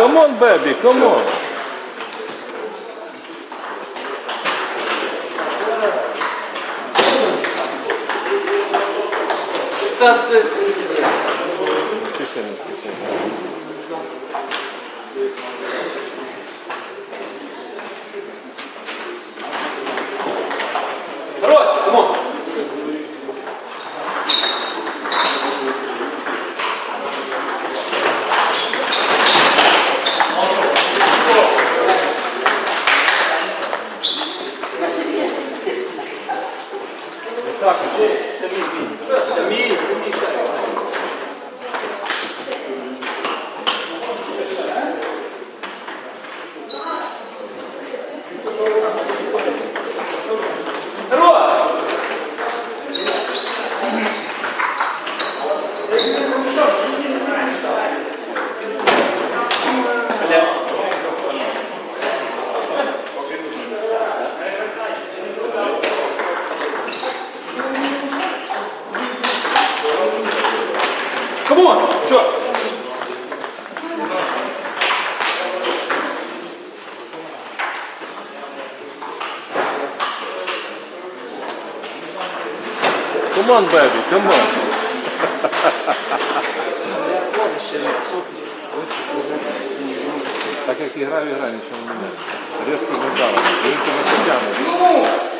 on, baby, come on. Та це Це мій! Камон! Що? Come on, baby, come on. Я слово ще сухий. Хочу сказати. Так як і грав, і грав, нічого не міняється. Різко не вдало. Він тебе